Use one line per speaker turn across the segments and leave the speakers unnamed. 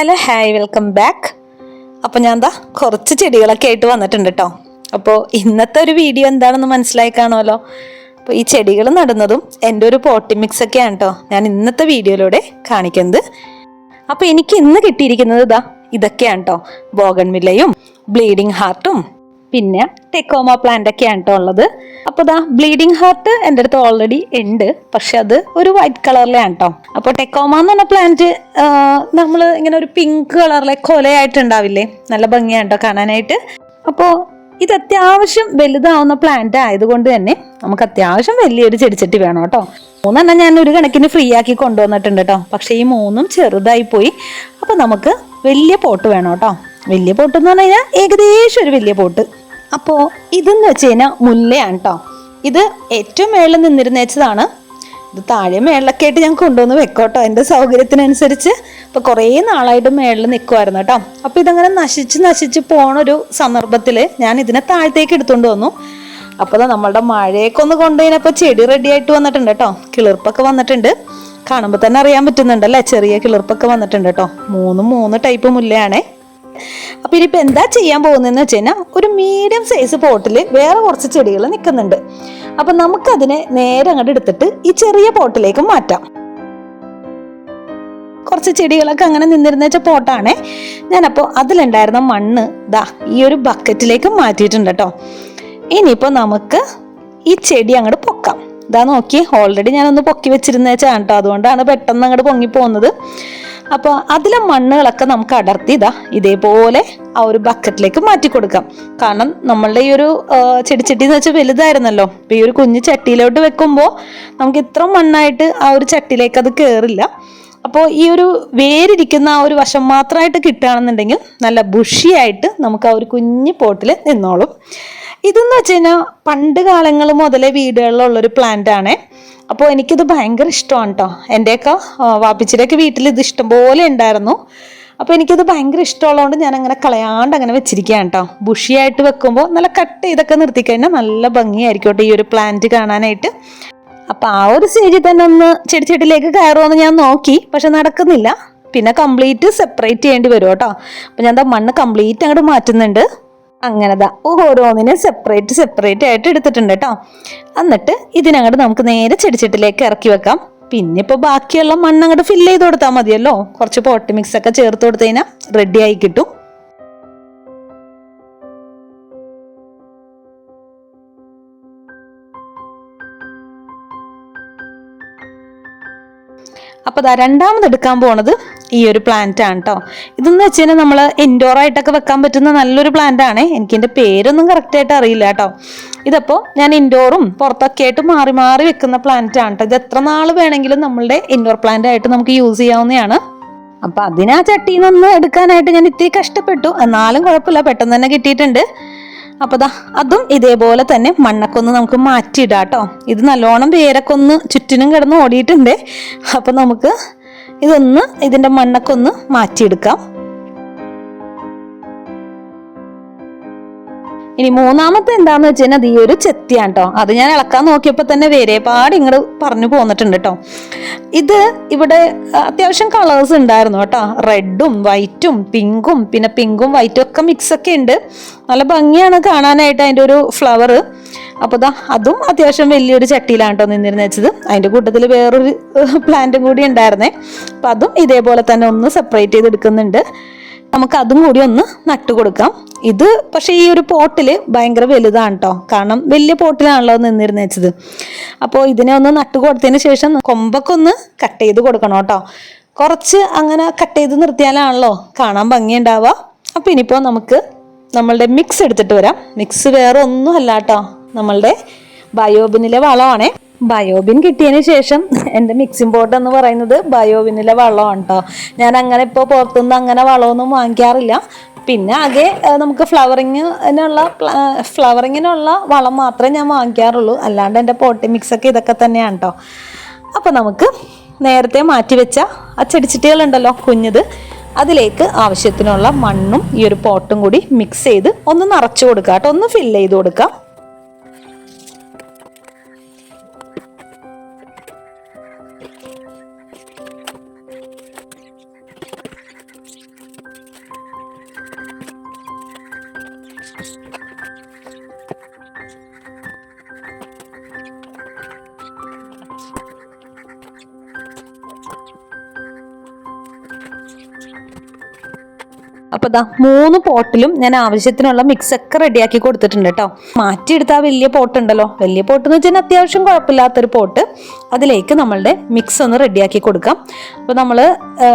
Hello hi welcome back. അപ്പോൾ ഞാൻ എന്താ കുറച്ച് ചെടികളൊക്കെ ആയിട്ട് വന്നിട്ടുണ്ട് കേട്ടോ അപ്പോൾ ഇന്നത്തെ ഒരു വീഡിയോ എന്താണെന്ന് മനസ്സിലായി കാണുമല്ലോ? അപ്പോൾ ഈ ചെടികൾ നടുന്നതും എന്റെ ഒരു പോട്ടി മിക്സ് ഒക്കെയാണ് കേട്ടോ ഞാൻ ഇന്നത്തെ വീഡിയോയിലൂടെ കാണിക്കുന്നത്. അപ്പോൾ എനിക്ക് ഇന്ന് കിട്ടിയിരിക്കുന്നത് ഇതാ ഇതൊക്കെയാണ് കേട്ടോ ബോഗൺവില്ലയും ബ്ലീഡിങ് ഹാർട്ടും പിന്നെ ടെക്കോമ പ്ലാന്റ് ഒക്കെയാണ് കേട്ടോ ഉള്ളത്. അപ്പോൾ ദാ ബ്ലീഡിങ് ഹാർട്ട് എന്റെ അടുത്ത് ഓൾറെഡി ഉണ്ട്. പക്ഷെ അത് ഒരു വൈറ്റ് കളറിലാണ് കേട്ടോ അപ്പോൾ ടെക്കോമ എന്ന് പറഞ്ഞ പ്ലാന്റ് നമ്മൾ ഇങ്ങനെ ഒരു പിങ്ക് കളറിലെ കൊലയായിട്ടുണ്ടാവില്ലേ? നല്ല ഭംഗിയാണ് കേട്ടോ കാണാനായിട്ട്. അപ്പോ ഇത് അത്യാവശ്യം വലുതാവുന്ന പ്ലാന്റ് ആയതുകൊണ്ട് തന്നെ നമുക്ക് അത്യാവശ്യം വലിയൊരു ചെടിച്ചട്ടി വേണം കേട്ടോ മൂന്നെണ്ണം ഞാൻ ഒരു കണക്കിന് ഫ്രീ ആക്കി കൊണ്ടുവന്നിട്ടുണ്ട് കേട്ടോ പക്ഷെ ഈ മൂന്നും ചെറുതായി പോയി. അപ്പോൾ നമുക്ക് വലിയ പോട്ട് വേണം കേട്ടോ വലിയ പോട്ട് എന്ന് പറഞ്ഞു കഴിഞ്ഞാൽ ഏകദേശം ഒരു വലിയ പോട്ട്. അപ്പോൾ ഇതെന്ന് വെച്ച് കഴിഞ്ഞാൽ മുല്ലയാണ് കേട്ടോ ഇത് ഏറ്റവും മേളിൽ നിന്നിരുന്നേച്ചതാണ് ഇത് താഴെ മേളിലൊക്കെ ആയിട്ട് ഞാൻ കൊണ്ടുവന്ന് വെക്കോട്ടോ എന്റെ സൗകര്യത്തിനനുസരിച്ച് ഇപ്പോൾ കുറേ നാളായിട്ട് മേളിൽ നിൽക്കുമായിരുന്നു കേട്ടോ അപ്പോൾ ഇതങ്ങനെ നശിച്ച് നശിച്ച് പോണൊരു സന്ദർഭത്തിൽ ഞാൻ ഇതിനെ താഴത്തേക്ക് എടുത്തുകൊണ്ട് വന്നു. അപ്പോൾ നമ്മളുടെ മഴയൊക്കെ ഒന്ന് കൊണ്ടുകഴിഞ്ഞപ്പോൾ ചെടി റെഡി ആയിട്ട് വന്നിട്ടുണ്ട് കേട്ടോ കിളിർപ്പൊക്കെ വന്നിട്ടുണ്ട്. കാണുമ്പോൾ തന്നെ അറിയാൻ പറ്റുന്നുണ്ടല്ലേ ചെറിയ കിളിർപ്പൊക്കെ വന്നിട്ടുണ്ട് കേട്ടോ മൂന്നും മൂന്ന് ടൈപ്പ് മുല്ലയാണേ. അപ്പൊ ഇനിയിപ്പോ എന്താ ചെയ്യാൻ പോകുന്നതെന്ന് വെച്ച് കഴിഞ്ഞാൽ ഒരു മീഡിയം സൈസ് പോട്ടിൽ വേറെ കുറച്ച് ചെടികൾ നിൽക്കുന്നുണ്ട് അപ്പൊ നമുക്കതിനെ നേരെ അങ്ങോട്ട് എടുത്തിട്ട് ഈ ചെറിയ പോട്ടിലേക്ക് മാറ്റാം. കുറച്ച് ചെടികളൊക്കെ അങ്ങനെ നിന്നിരുന്ന വെച്ച പോട്ടാണേ ഞാനപ്പോൾ അതിലുണ്ടായിരുന്ന മണ്ണ് ദാ ഈ ഒരു ബക്കറ്റിലേക്ക് മാറ്റിയിട്ടുണ്ട് കേട്ടോ ഇനിയിപ്പോൾ നമുക്ക് ഈ ചെടി അങ്ങോട്ട് പൊക്കാം. ഇതാ നോക്കി. ഓൾറെഡി ഞാനൊന്ന് പൊക്കി വെച്ചിരുന്ന ചേട്ടോ അതുകൊണ്ടാണ് പെട്ടെന്ന് അങ്ങോട്ട് പൊങ്ങി പോകുന്നത് അപ്പോൾ അതിലെ മണ്ണുകളൊക്കെ നമുക്ക് അടർത്തി ഇതാ ഇതേപോലെ ആ ഒരു ബക്കറ്റിലേക്ക് മാറ്റി കൊടുക്കാം. കാരണം നമ്മളുടെ ഈ ഒരു ചെടിച്ചട്ടി എന്ന് വെച്ചാൽ വലുതായിരുന്നല്ലോ. അപ്പോൾ ഈ ഒരു കുഞ്ഞു ചട്ടിയിലോട്ട് വെക്കുമ്പോൾ നമുക്ക് ഇത്ര മണ്ണായിട്ട് ആ ഒരു ചട്ടിയിലേക്ക് അത് കയറില്ല അപ്പോൾ ഈ ഒരു വേരിരിക്കുന്ന ആ ഒരു വശം മാത്രമായിട്ട് കിട്ടുകയാണെന്നുണ്ടെങ്കിൽ നല്ല ബുഷിയായിട്ട് നമുക്ക് ആ ഒരു കുഞ്ഞു പോട്ടിൽ നിന്നോളും. ഇതെന്ന് വെച്ച് കഴിഞ്ഞാൽ പണ്ട് കാലങ്ങൾ മുതലേ വീടുകളിലുള്ളൊരു പ്ലാന്റ് ആണേ. അപ്പോൾ എനിക്കിത് ഭയങ്കര ഇഷ്ടമാണ് കേട്ടോ എന്റെയൊക്കെ വാപ്പിച്ചിന്റെയൊക്കെ വീട്ടിൽ ഇത് ഇഷ്ടംപോലെ ഉണ്ടായിരുന്നു. അപ്പോൾ എനിക്കിത് ഭയങ്കര ഇഷ്ടമുള്ളതുകൊണ്ട് ഞാൻ അങ്ങനെ കളയാണ്ട് അങ്ങനെ വെച്ചിരിക്കുകയാണ് കേട്ടോ ബുഷിയായിട്ട് വെക്കുമ്പോൾ നല്ല കട്ട് ചെയ്തൊക്കെ നിർത്തിക്കഴിഞ്ഞാൽ നല്ല ഭംഗിയായിരിക്കും കേട്ടോ ഈ ഒരു പ്ലാന്റ് കാണാനായിട്ട്. അപ്പോൾ ആ ഒരു സ്റ്റേജിൽ തന്നെ ഒന്ന് ചെടിച്ചെടിയിലേക്ക് കയറുമെന്ന് ഞാൻ നോക്കി പക്ഷെ നടക്കുന്നില്ല. പിന്നെ കംപ്ലീറ്റ് സെപ്പറേറ്റ് ചെയ്യേണ്ടി വരും കേട്ടോ അപ്പം ഞാൻ മണ്ണ് കംപ്ലീറ്റ് അങ്ങോട്ട് മാറ്റുന്നുണ്ട്. അങ്ങനെതാ. ഓരോന്നിനും സെപ്പറേറ്റ് സെപ്പറേറ്റ് ആയിട്ട് എടുത്തിട്ടുണ്ട് കേട്ടോ എന്നിട്ട് ഇതിനങ്ങോട്ട് നമുക്ക് നേരെ ചെടിച്ചട്ടിലേക്ക് ഇറക്കി വെക്കാം. പിന്നെ ഇപ്പോൾ ബാക്കിയുള്ള മണ്ണ് അങ്ങോട്ട് ഫില്ല് ചെയ്ത് കൊടുത്താൽ മതിയല്ലോ. കുറച്ച് പോട്ട് മിക്സ് ഒക്കെ ചേർത്ത് കൊടുത്തു കഴിഞ്ഞാൽ റെഡി ആയി കിട്ടും. അപ്പോൾ ദാ രണ്ടാമത് എടുക്കാൻ പോണത് ഈ ഒരു പ്ലാന്റ് ആണ് കേട്ടോ ഇതെന്ന് വെച്ച് കഴിഞ്ഞാൽ നമ്മൾ ഇൻഡോർ ആയിട്ടൊക്കെ വെക്കാൻ പറ്റുന്ന നല്ലൊരു പ്ലാന്റ് ആണ്. എനിക്ക് എന്റെ പേരൊന്നും കറക്റ്റ് ആയിട്ട് അറിയില്ല കേട്ടോ ഇതപ്പോൾ ഞാൻ ഇൻഡോറും പുറത്തൊക്കെ ആയിട്ട് മാറി മാറി വെക്കുന്ന പ്ലാന്റ് ആണ് കേട്ടോ ഇത് എത്ര നാൾ വേണമെങ്കിലും നമ്മളുടെ ഇൻഡോർ പ്ലാന്റ് ആയിട്ട് നമുക്ക് യൂസ് ചെയ്യാവുന്നതാണ്. അപ്പം അതിനാ ചട്ടിയിൽ നിന്ന് എടുക്കാനായിട്ട് ഞാൻ ഇത്തിരി കഷ്ടപ്പെട്ടു. എന്നാലും കുഴപ്പമില്ല പെട്ടെന്ന് തന്നെ കിട്ടിയിട്ടുണ്ട്. അപ്പോൾ ദാ അതും ഇതേപോലെ തന്നെ മണ്ണൊക്കെ ഒന്ന് നമുക്ക് മാറ്റിയിടാം കേട്ടോ ഇത് നല്ലോണം വേരൊക്കെ ഒന്ന് ചുറ്റിനും കിടന്ന് ഓടിയിട്ടുണ്ട്. അപ്പോൾ നമുക്ക് ഇതൊന്ന് ഇതിന്റെ മണ്ണൊക്കെ ഒന്ന് മാറ്റിയെടുക്കാം. ഇനി മൂന്നാമത്തെ എന്താന്ന് വെച്ച് കഴിഞ്ഞാൽ ഈ ഒരു ചെത്തിയാണ് കേട്ടോ അത് ഞാൻ ഇളക്കാൻ നോക്കിയപ്പോൾ തന്നെ വേരെപാട് ഇങ്ങോട്ട് പറഞ്ഞു പോന്നിട്ടുണ്ട് കേട്ടോ ഇത് ഇവിടെ അത്യാവശ്യം കളേഴ്സ് ഉണ്ടായിരുന്നു കേട്ടോ. റെഡും വൈറ്റും പിങ്കും പിന്നെ പിങ്കും വൈറ്റും ഒക്കെ മിക്സ് ഒക്കെ ഉണ്ട്. നല്ല ഭംഗിയാണ് കാണാനായിട്ട് അതിന്റെ ഒരു ഫ്ലവർ അപ്പോൾ ദാ അതും അത്യാവശ്യം വലിയൊരു ചട്ടിയിലാണ് കേട്ടോ നിന്നിരുന്ന് വെച്ചത്. അതിന്റെ കൂട്ടത്തിൽ വേറൊരു പ്ലാന്റും കൂടി ഉണ്ടായിരുന്നേ. അപ്പം അതും ഇതേപോലെ തന്നെ ഒന്ന് സെപ്പറേറ്റ് ചെയ്തെടുക്കുന്നുണ്ട് നമുക്ക് അതും കൂടി ഒന്ന് നട്ടു കൊടുക്കാം. ഇത് പക്ഷേ ഈ ഒരു പോട്ടിൽ ഭയങ്കര വലുതാണ് കേട്ടോ കാരണം വലിയ പോട്ടിലാണല്ലോ നിന്നിരുന്ന് വെച്ചത്. അപ്പോൾ ഇതിനെ ഒന്ന് നട്ടു കൊടുത്തതിന് ശേഷം കൊമ്പൊക്കെ ഒന്ന് കട്ട് ചെയ്ത് കൊടുക്കണം കേട്ടോ കുറച്ച് അങ്ങനെ കട്ട് ചെയ്ത് നിർത്തിയാലാണല്ലോ കാണാൻ ഭംഗിയുണ്ടാവുക. അപ്പോൾ ഇനിയിപ്പോൾ നമുക്ക് നമ്മളുടെ മിക്സ് എടുത്തിട്ട് വരാം. മിക്സ് വേറെ ഒന്നും അല്ല കേട്ടോ നമ്മളുടെ ബയോബിനിലെ വളമാണ്. ബയോബിൻ കിട്ടിയതിന് ശേഷം എന്റെ മിക്സിംഗ് ബോർഡ് എന്ന് പറയുന്നത് ബയോബിനിലെ വളമാണ് കേട്ടോ ഞാൻ അങ്ങനെ ഇപ്പോൾ പുറത്തുനിന്ന് അങ്ങനെ വളമൊന്നും വാങ്ങിക്കാറില്ല. പിന്നെ ആകെ നമുക്ക് ഫ്ലവറിങ്ങിനുള്ള ഫ്ലവറിങ്ങിനുള്ള വളം മാത്രമേ ഞാൻ വാങ്ങിക്കാറുള്ളൂ. അല്ലാണ്ട് എന്റെ പോട്ടി മിക്സൊക്കെ ഇതൊക്കെ തന്നെയാണ് കേട്ടോ അപ്പോൾ നമുക്ക് നേരത്തെ മാറ്റി വെച്ച ആ ചെടിച്ചിട്ടികളുണ്ടല്ലോ കുഞ്ഞത് അതിലേക്ക് ആവശ്യത്തിനുള്ള മണ്ണും ഈ ഒരു പോട്ടും കൂടി മിക്സ് ചെയ്ത് ഒന്ന് നിറച്ചു കൊടുക്കുക കേട്ടോ ഒന്ന് ഫില്ല് ചെയ്ത് കൊടുക്കുക അപ്പോൾ ദാ മൂന്ന് പോട്ടിലും ഞാൻ ആവശ്യത്തിനുള്ള മിക്സ് ഒക്കെ റെഡിയാക്കി കൊടുത്തിട്ടുണ്ട് കേട്ടോ. മാറ്റിയെടുത്ത ആ വലിയ പോട്ട് ഉണ്ടല്ലോ വലിയ പോട്ട് എന്ന് വെച്ചാൽ അത്യാവശ്യം കുഴപ്പമില്ലാത്തൊരു പോട്ട്. അതിലേക്ക് നമ്മളുടെ മിക്സ് ഒന്ന് റെഡിയാക്കി കൊടുക്കാം. അപ്പോൾ നമ്മൾ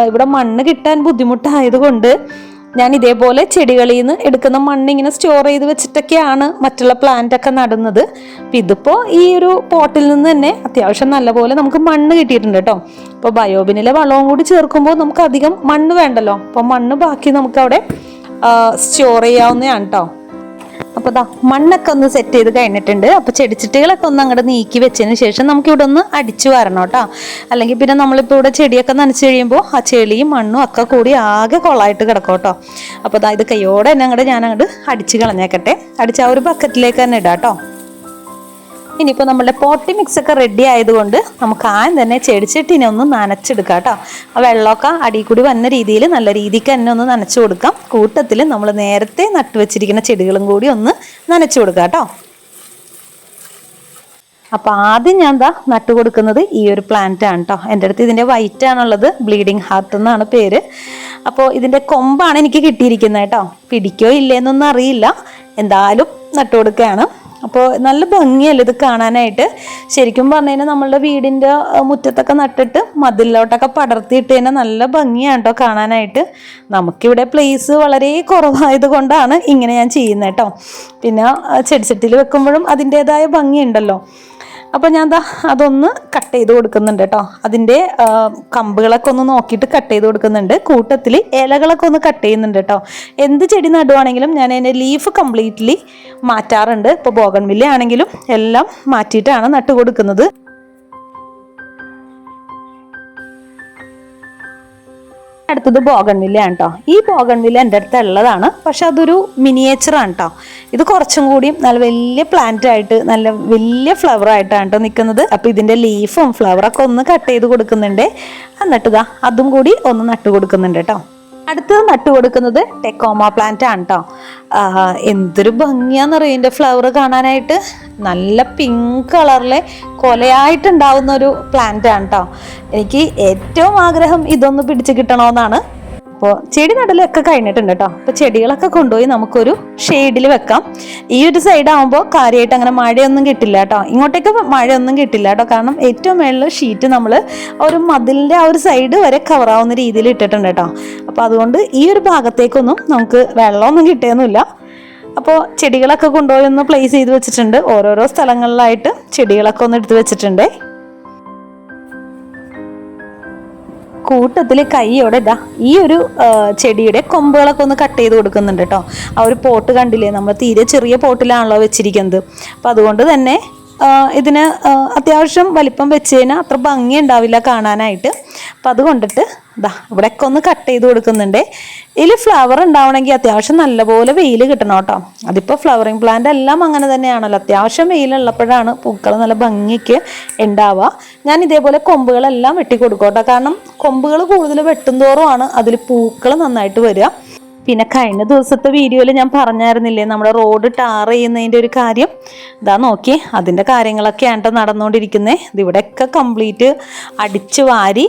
ഇവിടെ മണ്ണ് കിട്ടാൻ ബുദ്ധിമുട്ടായതുകൊണ്ട് ഞാൻ ഇതേപോലെ ചെടികളിൽ നിന്ന് എടുക്കുന്ന മണ്ണ് ഇങ്ങനെ സ്റ്റോർ ചെയ്ത് വെച്ചിട്ടൊക്കെയാണ് മറ്റുള്ള പ്ലാന്റ് ഒക്കെ നടുന്നത്. അപ്പം ഇതിപ്പോൾ ഈ ഒരു പോട്ടിൽ നിന്ന് തന്നെ അത്യാവശ്യം നല്ലപോലെ നമുക്ക് മണ്ണ് കിട്ടിയിട്ടുണ്ട് കേട്ടോ അപ്പോൾ ബയോബിനിലെ വളവും കൂടി ചേർക്കുമ്പോൾ നമുക്ക് അധികം മണ്ണ് വേണ്ടല്ലോ. അപ്പോൾ മണ്ണ് ബാക്കി നമുക്ക് അവിടെ സ്റ്റോർ ചെയ്യാവുന്നതാണ് കേട്ടോ അപ്പോൾ ദാ മണ്ണൊക്കെ ഒന്ന് സെറ്റ് ചെയ്ത് കഴിഞ്ഞിട്ടുണ്ട്. അപ്പോൾ ചെടിച്ചട്ടികളൊക്കെ ഒന്ന് അങ്ങോട്ട് നീക്കി വെച്ചതിന് ശേഷം നമുക്ക് ഇവിടെ ഒന്ന് അടിച്ചു വരണം കേട്ടോ. അല്ലെങ്കിൽ പിന്നെ നമ്മളിപ്പോൾ ഇവിടെ ചെടിയൊക്കെ നനച്ച് കഴിയുമ്പോൾ ആ ചെളിയും മണ്ണും ഒക്കെ കൂടി ആകെ കൊള്ളായിട്ട് കിടക്കും കേട്ടോ. അപ്പോൾ ദാ ഇത് കയ്യോടെ തന്നെ അങ്ങോട്ട് ഞാൻ അങ്ങോട്ട് അടിച്ച് കളഞ്ഞേക്കട്ടെ. അടിച്ച് ആ ഒരു ബക്കറ്റിലേക്ക് തന്നെ ഇടാം കേട്ടോ. ഇനിയിപ്പോൾ നമ്മുടെ പോട്ടി മിക്സ് ഒക്കെ റെഡി ആയതുകൊണ്ട് നമുക്ക് ആദ്യം തന്നെ ചെടിച്ചട്ടിനെ ഒന്ന് നനച്ചെടുക്കാം കേട്ടോ. ആ വെള്ളമൊക്കെ അടിയിൽ കൂടി വന്ന രീതിയിൽ നല്ല രീതിക്ക് തന്നെ ഒന്ന് നനച്ചു കൊടുക്കാം. കൂട്ടത്തിൽ നമ്മൾ നേരത്തെ നട്ടുവെച്ചിരിക്കുന്ന ചെടികളും കൂടി ഒന്ന് നനച്ചു കൊടുക്കാം കേട്ടോ. അപ്പോൾ ആദ്യം ഞാൻ എന്താ നട്ടു കൊടുക്കുന്നത് ഈ ഒരു പ്ലാന്റ് ആണ് കേട്ടോ. എന്റെ അടുത്ത് ഇതിന്റെ വൈറ്റ് ആണുള്ളത് ബ്ലീഡിങ് ഹാർട്ട് എന്നാണ് പേര്. അപ്പോൾ ഇതിന്റെ കൊമ്പാണ് എനിക്ക് കിട്ടിയിരിക്കുന്നത് കേട്ടോ. പിടിക്കോ ഇല്ലേന്നൊന്നും അറിയില്ല. എന്തായാലും നട്ടു കൊടുക്കുകയാണ്. അപ്പോൾ നല്ല ഭംഗിയല്ലേ ഇത് കാണാനായിട്ട്? ശരിക്കും പറഞ്ഞു കഴിഞ്ഞാൽ നമ്മളുടെ വീടിന്റെ മുറ്റത്തൊക്കെ നട്ടിട്ട് മതിലിലോട്ടൊക്കെ പടർത്തിയിട്ട് തന്നെ നല്ല ഭംഗിയാണ് കേട്ടോ കാണാനായിട്ട്. നമുക്കിവിടെ പ്ലേസ് വളരെ കുറവായത് കൊണ്ടാണ് ഇങ്ങനെ ഞാൻ ചെയ്യുന്നത് കേട്ടോ പിന്നെ ചെടിച്ചട്ടിയിൽ വെക്കുമ്പോഴും അതിന്റേതായ ഭംഗിയുണ്ടല്ലോ. അപ്പോൾ ഞാൻ എന്താ അതൊന്ന് കട്ട് ചെയ്ത് കൊടുക്കുന്നുണ്ട് കേട്ടോ അതിന്റെ കമ്പുകളൊക്കെ ഒന്ന് നോക്കിയിട്ട് കട്ട് ചെയ്ത് കൊടുക്കുന്നുണ്ട്. കൂട്ടത്തിൽ ഇലകളൊക്കെ ഒന്ന് കട്ട് ചെയ്യുന്നുണ്ട് കേട്ടോ എന്ത് ചെടി നടുവാണെങ്കിലും ഞാൻ അതിന്റെ ലീഫ് കംപ്ലീറ്റ്ലി മാറ്റാറുണ്ട്. ഇപ്പോൾ ബോഗൺവില്ല ആണെങ്കിലും എല്ലാം മാറ്റിയിട്ടാണ് നട്ടു കൊടുക്കുന്നത് അടുത്തത് ബോഗൺവില്ല ആണ് കേട്ടോ ഈ ബോഗൺവില്ല എന്റെ അടുത്ത് ഉള്ളതാണ്. പക്ഷെ അതൊരു മിനിയേച്ചർ ആണ് കേട്ടോ ഇത് കുറച്ചും കൂടി നല്ല വലിയ പ്ലാന്റ് ആയിട്ട് നല്ല വലിയ ഫ്ലവർ ആയിട്ടാണ് കേട്ടോ നിൽക്കുന്നത്. അപ്പോൾ ഇതിന്റെ ലീഫും ഫ്ലവറൊക്കെ ഒന്ന് കട്ട് ചെയ്ത് കൊടുക്കുന്നുണ്ട്. എന്നിട്ട് ഇതാ അതും കൂടി ഒന്ന് നട്ട് കൊടുക്കുന്നുണ്ട് കേട്ടോ അടുത്തത് നട്ടു കൊടുക്കുന്നത് ടെക്കോമ പ്ലാന്റ് ആണ് കേട്ടോ എന്തൊരു ഭംഗിയാന്നറിയോ ഇതിന്റെ ഫ്ലവർ കാണാനായിട്ട്. നല്ല പിങ്ക് കളറിലെ കൊലയായിട്ടുണ്ടാവുന്ന ഒരു പ്ലാന്റ് ആണ് കേട്ടോ എനിക്ക് ഏറ്റവും ആഗ്രഹം ഇതൊന്ന് പിടിച്ച് കിട്ടണമെന്നാണ് അപ്പോൾ ചെടി നടലൊക്കെ കഴിഞ്ഞിട്ടുണ്ട് കേട്ടോ. അപ്പോൾ ചെടികളൊക്കെ കൊണ്ടുപോയി നമുക്കൊരു ഷെയ്ഡിൽ വെക്കാം. ഈ ഒരു സൈഡ് ആകുമ്പോൾ കാര്യമായിട്ട് അങ്ങനെ മഴയൊന്നും കിട്ടില്ല കേട്ടോ. ഇങ്ങോട്ടേക്ക് മഴയൊന്നും കിട്ടില്ല കേട്ടോ. കാരണം ഏറ്റവും മേളിൽ ഷീറ്റ് നമ്മൾ ഒരു മതിലിന്റെ ആ ഒരു സൈഡ് വരെ കവറാവുന്ന രീതിയിൽ ഇട്ടിട്ടുണ്ട് കേട്ടോ. അപ്പോൾ അതുകൊണ്ട് ഈ ഒരു ഭാഗത്തേക്കൊന്നും നമുക്ക് വെള്ളമൊന്നും കിട്ടിയൊന്നുമില്ല. അപ്പോൾ ചെടികളൊക്കെ കൊണ്ടുപോയി ഒന്ന് പ്ലേസ് ചെയ്ത് വെച്ചിട്ടുണ്ട്. ഓരോരോ സ്ഥലങ്ങളിലായിട്ട് ചെടികളൊക്കെ ഒന്ന് എടുത്ത് വെച്ചിട്ടുണ്ട്. കൂട്ടത്തിൽ കൈയോടെ ഇതാ ഈ ഒരു ചെടിയുടെ കൊമ്പുകളൊക്കെ ഒന്ന് കട്ട് ചെയ്ത് കൊടുക്കുന്നുണ്ട് കേട്ടോ ആ ഒരു പോട്ട് കണ്ടില്ലേ? നമ്മൾ തീരെ ചെറിയ പോട്ടിലാണല്ലോ വെച്ചിരിക്കുന്നത്. അപ്പം അതുകൊണ്ട് തന്നെ ഇതിന് അത്യാവശ്യം വലിപ്പം വെച്ച് കഴിഞ്ഞാൽ അത്ര ഭംഗി ഉണ്ടാവില്ല കാണാനായിട്ട്. അപ്പം അത് കൊണ്ടിട്ട് ഇതാ ഇവിടെയൊക്കെ ഒന്ന് കട്ട് ചെയ്ത് കൊടുക്കുന്നുണ്ട്. ഇതിൽ ഫ്ലവർ ഉണ്ടാവണമെങ്കിൽ അത്യാവശ്യം നല്ലപോലെ വെയിൽ കിട്ടണം കേട്ടോ. അതിപ്പോൾ ഫ്ലവറിങ് പ്ലാന്റ് എല്ലാം അങ്ങനെ തന്നെയാണല്ലോ. അത്യാവശ്യം വെയിലുള്ളപ്പോഴാണ് പൂക്കൾ നല്ല ഭംഗിക്ക് ഉണ്ടാവുക. ഞാൻ ഇതേപോലെ കൊമ്പുകളെല്ലാം വെട്ടി കൊടുക്കും കേട്ടോ. കാരണം കൊമ്പുകൾ കൂടുതൽ വെട്ടുന്തോറുമാണ് അതിൽ പൂക്കൾ നന്നായിട്ട് വരിക. പിന്നെ കഴിഞ്ഞ ദിവസത്തെ വീഡിയോയിൽ ഞാൻ പറഞ്ഞായിരുന്നില്ലേ നമ്മുടെ റോഡ് ടാർ ചെയ്യുന്നതിന്റെ ഒരു കാര്യം? ഇതാ നോക്കി അതിന്റെ കാര്യങ്ങളൊക്കെ ആണ്ടോ നടന്നുകൊണ്ടിരിക്കുന്നത് ഇതിവിടെയൊക്കെ കംപ്ലീറ്റ് അടിച്ചു വാരി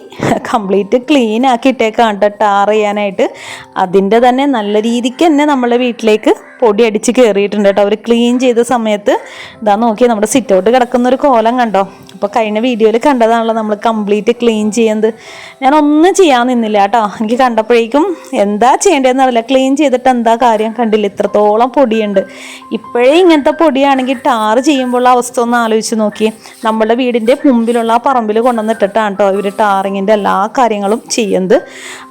കംപ്ലീറ്റ് ക്ലീൻ ആക്കി ഇട്ടേക്കാണ് കേട്ടോ ടാർ ചെയ്യാനായിട്ട്. അതിന്റെ തന്നെ നല്ല രീതിക്ക് തന്നെ നമ്മളെ വീട്ടിലേക്ക് പൊടി അടിച്ച് കയറിയിട്ടുണ്ട് കേട്ടോ. അവർ ക്ലീൻ ചെയ്ത സമയത്ത് ഇതാ നോക്കി നമ്മുടെ സിറ്റൗട്ട് കിടക്കുന്ന ഒരു കോലം കണ്ടോ? അപ്പോൾ കഴിഞ്ഞ വീഡിയോയിൽ കണ്ടതാണല്ലോ നമ്മൾ കംപ്ലീറ്റ് ക്ലീൻ ചെയ്യുന്നത് ഞാൻ ഒന്നും ചെയ്യാൻ നിന്നില്ല കേട്ടോ. എനിക്ക് കണ്ടപ്പോഴേക്കും എന്താ ചെയ്യേണ്ടതെന്ന് അറിയില്ല. ക്ലീൻ ചെയ്തിട്ട് എന്താ കാര്യം കണ്ടില്ല. ഇത്രത്തോളം പൊടിയുണ്ട്. ഇപ്പോഴേ ഇങ്ങനത്തെ പൊടിയാണെങ്കിൽ ടാർ ചെയ്യുമ്പോൾ അവസ്ഥ ഒന്ന് ആലോചിച്ച് നോക്കി നമ്മുടെ വീടിന്റെ മുമ്പിലുള്ള ആ പറമ്പിൽ കൊണ്ടുവന്നിട്ടിട്ടാണ് കേട്ടോ ഇവർ ടാറിങ്ങിന്റെ എല്ലാ കാര്യങ്ങളും ചെയ്യുന്നത്.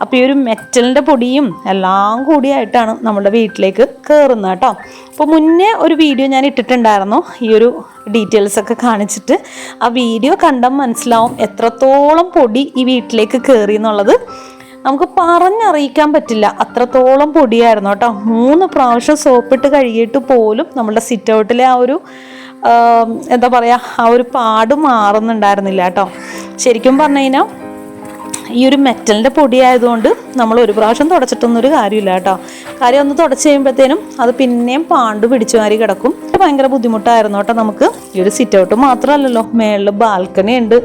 അപ്പോൾ ഈ ഒരു മെറ്റലിന്റെ പൊടിയും എല്ലാം കൂടിയായിട്ടാണ് നമ്മുടെ വീട്ടിലേക്ക് കയറുന്നത് കേട്ടോ. അപ്പോൾ മുന്നേ ഒരു വീഡിയോ ഞാൻ ഇട്ടിട്ടുണ്ടായിരുന്നു. ഈ ഒരു ഡീറ്റെയിൽസ് ഒക്കെ കാണിച്ചിട്ട്. ആ വീഡിയോ കണ്ടാൽ മനസ്സിലാവും എത്രത്തോളം പൊടി ഈ വീട്ടിലേക്ക് കയറി എന്നുള്ളത്. നമുക്ക് പറഞ്ഞറിയിക്കാൻ പറ്റില്ല. അത്രത്തോളം പൊടിയായിരുന്നു കേട്ടോ. മൂന്ന് പ്രാവശ്യം സോപ്പിട്ട് കഴുകിയിട്ട് പോലും നമ്മുടെ സിറ്റ് ഔട്ടിലെ ആ ഒരു എന്താ പറയുക ആ ഒരു പാട് മാറുന്നുണ്ടായിരുന്നില്ല കേട്ടോ. ശരിക്കും പറഞ്ഞു കഴിഞ്ഞാൽ ഈ ഒരു മെറ്റലിന്റെ പൊടി ആയതുകൊണ്ട് നമ്മൾ ഒരു പ്രാവശ്യം തുടച്ചിട്ടൊന്നും ഒരു കാര്യമില്ല കേട്ടോ. കാര്യം ഒന്ന് തുടച്ച് കഴിയുമ്പോഴത്തേനും അത് പിന്നെയും പാണ്ട് പിടിച്ചു മാറി കിടക്കും. ഭയങ്കര ബുദ്ധിമുട്ടായിരുന്നു കേട്ടോ നമുക്ക്. ഈ ഒരു സിറ്റ് ഔട്ട് മാത്രമല്ലല്ലോ മേളിൽ ബാൽക്കണി ഉണ്ട്.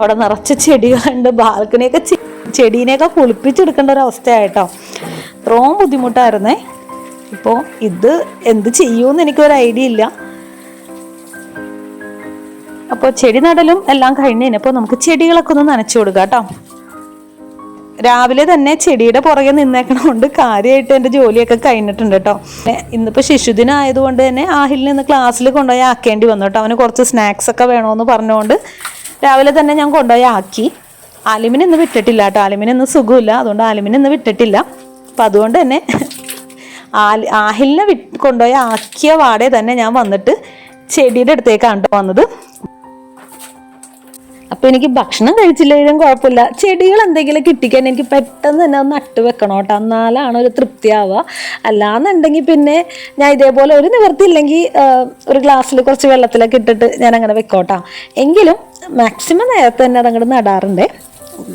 അവിടെ നിറച്ച് ചെടികളുണ്ട്. ബാൽക്കണിയൊക്കെ ചെടീനെയൊക്കെ കുളിപ്പിച്ചെടുക്കേണ്ട ഒരു അവസ്ഥയായിട്ടോ അത്രയും ബുദ്ധിമുട്ടായിരുന്നേ. ഇപ്പോൾ ഇത് എന്ത് ചെയ്യുമെന്ന് എനിക്കൊരു ഐഡിയ ഇല്ല. അപ്പോൾ ചെടി നടലും എല്ലാം കഴിഞ്ഞ് കഴിഞ്ഞപ്പോൾ നമുക്ക് ചെടികളൊക്കെ ഒന്ന് നനച്ചു കൊടുക്കാം കേട്ടോ. രാവിലെ തന്നെ ചെടിയുടെ പുറകെ നിന്നേക്കണോണ്ട് കാര്യമായിട്ട് എന്റെ ജോലിയൊക്കെ കഴിഞ്ഞിട്ടുണ്ട് കേട്ടോ. ഇന്നിപ്പോൾ ശിശുദിനം ആയതുകൊണ്ട് തന്നെ ആഹിലിൽ നിന്ന് ക്ലാസ്സിൽ കൊണ്ടുപോയി ആക്കേണ്ടി വന്നു കേട്ടോ. അവന് കുറച്ച് സ്നാക്സ് ഒക്കെ വേണമെന്ന് പറഞ്ഞുകൊണ്ട് രാവിലെ തന്നെ ഞാൻ കൊണ്ടുപോയി ആക്കി. ആലിമിന് ഇന്ന് വിട്ടിട്ടില്ല കേട്ടോ. ആലിമിന് സുഖമില്ല. അതുകൊണ്ട് ആലിമിന് ഇന്ന് വിട്ടിട്ടില്ല. അപ്പം അതുകൊണ്ട് തന്നെ ആലി ആഹിലിനെ വിട്ട് കൊണ്ടുപോയി ആക്കിയ വാടേ തന്നെ ഞാൻ വന്നിട്ട് ചെടിയുടെ അടുത്തേക്കാണ് കേട്ടോ വന്നത്. അപ്പൊ എനിക്ക് ഭക്ഷണം കഴിച്ചില്ലെങ്കിലും കുഴപ്പമില്ല. ചെടികൾ എന്തെങ്കിലും കിട്ടിക്കാൻ എനിക്ക് പെട്ടെന്ന് തന്നെ ഒന്ന് നട്ട് വെക്കണം കേട്ടോ. എന്നാലാണ് ഒരു തൃപ്തിയാവുക. അല്ലാന്നുണ്ടെങ്കിൽ പിന്നെ ഞാൻ ഇതേപോലെ ഒരു നിവർത്തിയില്ലെങ്കിൽ ഒരു ഗ്ലാസ്സിൽ കുറച്ച് വെള്ളത്തിലൊക്കെ ഇട്ടിട്ട് ഞാൻ അങ്ങനെ വെക്കോട്ടാ എങ്കിലും മാക്സിമം നേരത്തെ തന്നെ അതങ്ങോട്ട് നടാറുണ്ട്.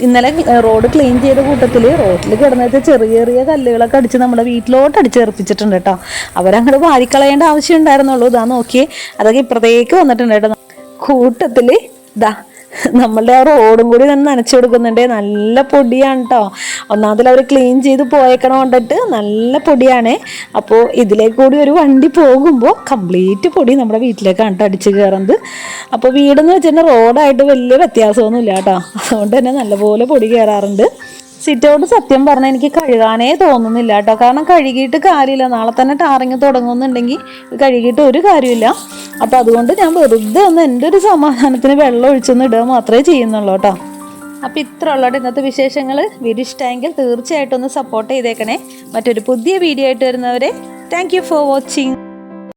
ഇന്നലെ റോഡ് ക്ലീൻ ചെയ്ത കൂട്ടത്തിൽ റോഡിൽ കിടന്നിട്ട് ചെറിയ ചെറിയ കല്ലുകളൊക്കെ അടിച്ച് നമ്മുടെ വീട്ടിലോട്ട് അടിച്ചേർപ്പിച്ചിട്ടുണ്ട് കേട്ടോ. അവരങ്ങോട്ട് വാരിക്കളയേണ്ട ആവശ്യം ഉണ്ടായിരുന്നുള്ളൂ. ഇതാ നോക്കിയേ. അതൊക്കെ ഇപ്പുറത്തേക്ക് വന്നിട്ടുണ്ട് കേട്ടോ. കൂട്ടത്തിൽ ഇതാ നമ്മളുടെ ആ റോഡും കൂടി തന്നെ നനച്ചു കൊടുക്കുന്നുണ്ട്. നല്ല പൊടിയാണ് കേട്ടോ ഒന്നാമതിൽ അവർ ക്ലീൻ ചെയ്ത് പോയേക്കണം കൊണ്ടിട്ട് നല്ല പൊടിയാണ്. അപ്പോൾ ഇതിലേക്ക് കൂടി ഒരു വണ്ടി പോകുമ്പോൾ കംപ്ലീറ്റ് പൊടി നമ്മുടെ വീട്ടിലേക്കാണ് കേട്ടോ അടിച്ച് കയറുന്നത് അപ്പോൾ വീടെന്ന് വെച്ചിട്ടുണ്ടെങ്കിൽ റോഡായിട്ട് വലിയ വ്യത്യാസമൊന്നുമില്ല കേട്ടോ അതുകൊണ്ട് തന്നെ നല്ലപോലെ പൊടി കയറാറുണ്ട് സിറ്റൗട്ട് സത്യം പറഞ്ഞാൽ എനിക്ക് കഴുകാനേ തോന്നുന്നില്ല കേട്ടോ കാരണം കഴുകിയിട്ട് കാര്യമില്ല. നാളെ തന്നെ ടാറിങ് തുടങ്ങുന്നുണ്ടെങ്കിൽ കഴുകിയിട്ട് ഒരു കാര്യമില്ല. അപ്പം അതുകൊണ്ട് ഞാൻ വെറുതെ ഒന്ന് എന്റെ ഒരു സമാധാനത്തിന് വെള്ളം ഒഴിച്ചൊന്ന് ഇടുക മാത്രമേ ചെയ്യുന്നുള്ളൂ കേട്ടോ. അപ്പം ഇത്ര ഉള്ളൂ ഇന്നത്തെ വിശേഷങ്ങൾ വീഡിയോ ഇഷ്ടമെങ്കിൽ തീർച്ചയായിട്ടും ഒന്ന് സപ്പോർട്ട് ചെയ്തേക്കണേ. മറ്റൊരു പുതിയ വീഡിയോ ആയിട്ട് വരുന്നവരെ താങ്ക് ഫോർ വാച്ചിങ്